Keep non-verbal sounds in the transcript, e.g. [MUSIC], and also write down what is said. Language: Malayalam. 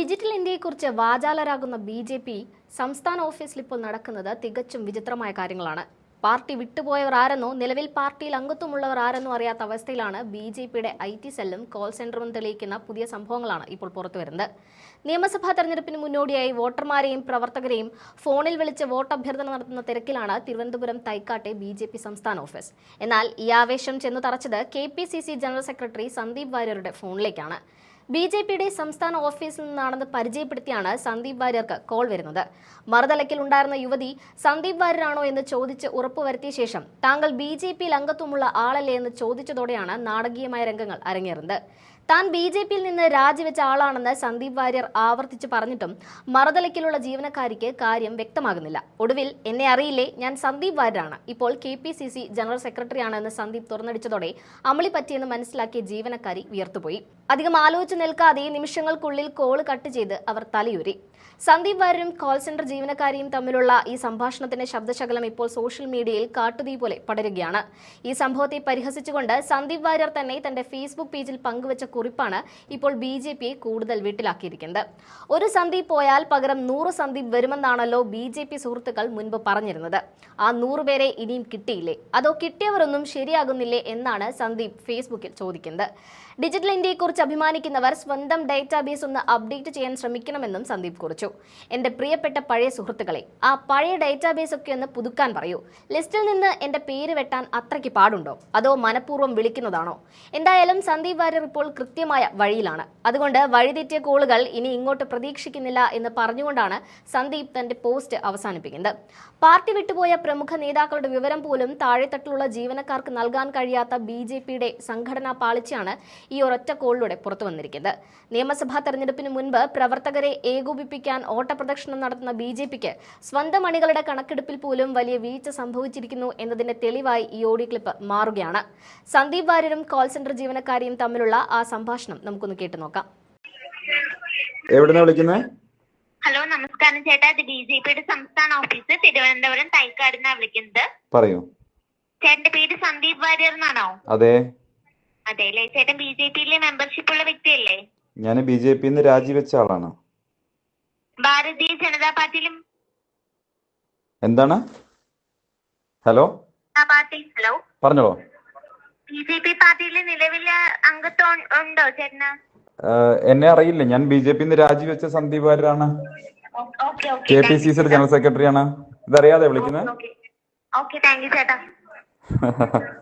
ഡിജിറ്റൽ ഇന്ത്യയെക്കുറിച്ച് വാചാലരാകുന്ന ബി ജെ പി സംസ്ഥാന ഓഫീസിൽ ഇപ്പോൾ നടക്കുന്നത് തികച്ചും വിചിത്രമായ കാര്യങ്ങളാണ്. പാർട്ടി വിട്ടുപോയവർ ആരെന്നോ നിലവിൽ പാർട്ടിയിൽ അംഗത്വമുള്ളവർ ആരെന്നോ അറിയാത്ത അവസ്ഥയിലാണ് ബി ജെ പിയുടെ ഐ ടി സെല്ലും കോൾ സെന്ററും തെളിയിക്കുന്ന പുതിയ സംഭവങ്ങളാണ് ഇപ്പോൾ പുറത്തുവരുന്നത്. നിയമസഭാ തെരഞ്ഞെടുപ്പിന് മുന്നോടിയായി വോട്ടർമാരെയും പ്രവർത്തകരെയും ഫോണിൽ വിളിച്ച് വോട്ടഭ്യർത്ഥന നടത്തുന്ന തിരക്കിലാണ് തിരുവനന്തപുരം തൈക്കാട്ടെ ബി ജെ പി സംസ്ഥാന ഓഫീസ്. എന്നാൽ ഈ ആവേശം ചെന്നു തറച്ചത് K P C C general secretary Sandeep വാര്യരുടെ ഫോണിലേക്കാണ്. ബി ജെ പിയുടെ സംസ്ഥാന ഓഫീസിൽ നിന്നാണെന്ന് പരിചയപ്പെടുത്തിയാണ് സന്ദീപ് വാര്യർക്ക് കോൾ വരുന്നത്. മറുതലക്കിൽ ഉണ്ടായിരുന്ന യുവതി സന്ദീപ് വാര്യരാണോ എന്ന് ചോദിച്ച് ഉറപ്പുവരുത്തിയ ശേഷം താങ്കൾ ബി ജെ പിയിൽ അംഗത്വമുള്ള ആളല്ലേ എന്ന് ചോദിച്ചതോടെയാണ് നാടകീയമായ രംഗങ്ങൾ അരങ്ങേറുന്നത്. താൻ ബി ജെ പിയിൽ നിന്ന് രാജിവെച്ച ആളാണെന്ന് സന്ദീപ് വാര്യർ ആവർത്തിച്ച് പറഞ്ഞിട്ടും മറുതലയ്ക്കിലുള്ള ജീവനക്കാരിക്ക് കാര്യം വ്യക്തമാകുന്നില്ല. ഒടുവിൽ എന്നെ അറിയില്ലേ? ഞാൻ സന്ദീപ് വാര്യരാണ്. ഇപ്പോൾ K P C C general സെക്രട്ടറിയാണെന്ന് Sandeep തുറന്നടിച്ചതോടെ അമളി പറ്റിയെന്ന് മനസ്സിലാക്കിയ ജീവനക്കാരി വിയർത്തുപോയി. അധികം ആലോചിച്ച് നിൽക്കാതെ നിമിഷങ്ങൾക്കുള്ളിൽ കോൾ കട്ട് ചെയ്ത് അവർ തലയൂരി. സന്ദീപ് വാര്യരും കോൾ സെന്റർ ജീവനക്കാരിയും തമ്മിലുള്ള ഈ സംഭാഷണത്തിന്റെ ശബ്ദശകലം ഇപ്പോൾ സോഷ്യൽ മീഡിയയിൽ കാട്ടുതീ പോലെ പടരുകയാണ്. ഈ സംഭവത്തെ പരിഹസിച്ചുകൊണ്ട് സന്ദീപ് വാര്യർ തന്നെ തന്റെ ഫേസ്ബുക്ക് പേജിൽ പങ്കുവച്ച കുറിപ്പാണ് ഇപ്പോൾ ബി ജെ പിയെ കൂടുതൽ വീട്ടിലാക്കിയിരിക്കുന്നത്. ഒരു സന്ദീപ് പോയാൽ പകരം നൂറ് സന്ദീപ് വരുമെന്നാണല്ലോ ബി ജെ പി സുഹൃത്തുക്കൾ മുൻപ് പറഞ്ഞിരുന്നത്. ആ നൂറുപേരെ ഇനിയും കിട്ടിയില്ലേ? അതോ കിട്ടിയവരൊന്നും ശരിയാകുന്നില്ലേ എന്നാണ് സന്ദീപ് ഫേസ്ബുക്കിൽ ചോദിക്കുന്നത്. ഡിജിറ്റൽ ഇന്ത്യയെക്കുറിച്ച് അഭിമാനിക്കുന്നവർ സ്വന്തം ഡേറ്റാബേസ് ഒന്ന് അപ്ഡേറ്റ് ചെയ്യാൻ ശ്രമിക്കണമെന്നും സന്ദീപ് കുറിച്ചു എന്റെ പ്രിയപ്പെട്ട പഴയ സുഹൃത്തുക്കളെ ആ പഴയ ഡേറ്റാബേസ് ഒക്കെ ഒന്ന് പുതുക്കാൻ പറയൂ. ലിസ്റ്റിൽ നിന്ന് എന്റെ പേര് വെട്ടാൻ അത്രയ്ക്ക് പാടുണ്ടോ? അതോ മനഃപൂർവം വിളിക്കുന്നതാണോ? എന്തായാലും സന്ദീപ് വാര്യർ ഇപ്പോൾ കൃത്യമായ വഴിയിലാണ്. അതുകൊണ്ട് വഴിതെറ്റിയ കോളുകൾ ഇനി ഇങ്ങോട്ട് പ്രതീക്ഷിക്കുന്നില്ല എന്ന് പറഞ്ഞുകൊണ്ടാണ് സന്ദീപ് തന്റെ പോസ്റ്റ് അവസാനിപ്പിക്കുന്നത്. പാർട്ടി വിട്ടുപോയ പ്രമുഖ നേതാക്കളുടെ വിവരം പോലും താഴെത്തട്ടിലുള്ള ജീവനക്കാർക്ക് നൽകാൻ കഴിയാത്ത ബി ജെ പിയുടെ സംഘടനാ പാളിച്ചയാണ് ഈ ഒരൊറ്റ കോളിലൂടെ പുറത്തു വന്നിരിക്കുന്നത്. നിയമസഭാ തെരഞ്ഞെടുപ്പിന് മുൻപ് പ്രവർത്തകരെ ഏകോപിപ്പിക്കാൻ ഓട്ടപ്രദക്ഷിണം നടത്തുന്ന ബി ജെ പിക്ക് സ്വന്തം അണികളുടെ കണക്കെടുപ്പിൽ പോലും വലിയ വീഴ്ച സംഭവിച്ചിരിക്കുന്നു എന്നതിന്റെ തെളിവായി ഈ ഓഡിയോ ക്ലിപ്പ് മാറുകയാണ്. സന്ദീപ് വാര്യരും കോൾ സെന്റർ ജീവനക്കാരിയും തമ്മിലുള്ള ആ സംഭാഷണം നമുക്കൊന്ന് കേട്ടു നോക്കാം. എവിടുന്നാ വിളിക്കുന്നത് ഹലോ നമസ്കാരം ചേട്ടാ. ഇത് ബി ജെ പിയുടെ സംസ്ഥാന ഓഫീസ് തിരുവനന്തപുരം തൈക്കാട് നിന്നാണ് വിളിക്കുന്നത്. പറയൂ. ചേട്ടന്റെ പേര് സന്ദീപ് വാര്യർ എന്നാണോ? അതെ. അതെ അല്ലേ ചേട്ടൻ ബി ജെ പിയിലെ മെമ്പർഷിപ്പ് ഉള്ള വ്യക്തിയല്ലേ? ഞാൻ ബി ജെ പിന്ന് രാജിവെച്ച ആളാണ്. ഭാരതീയ ജനതാ പാർട്ടിയിലും. എന്താണ്? ഹലോ? Party hello? പറഞ്ഞോളൂ. ബി ജെ പി പാർട്ടിയിലെ നിലവിലെ അംഗത്വം ഉണ്ടോ ചേട്ടന്? എന്നെ അറിയില്ല. ഞാൻ ബി ജെ പിന്ന് രാജിവെച്ച സന്ദീപ് വാര്യരാണ് ഓക്കെ കെ പി സി സിയുടെ ജനറൽ സെക്രട്ടറിയാണ്. ഇതറിയാതെ വിളിക്കുന്നത് ഓക്കെ താങ്ക് യു ചേട്ടാ. [LAUGHS]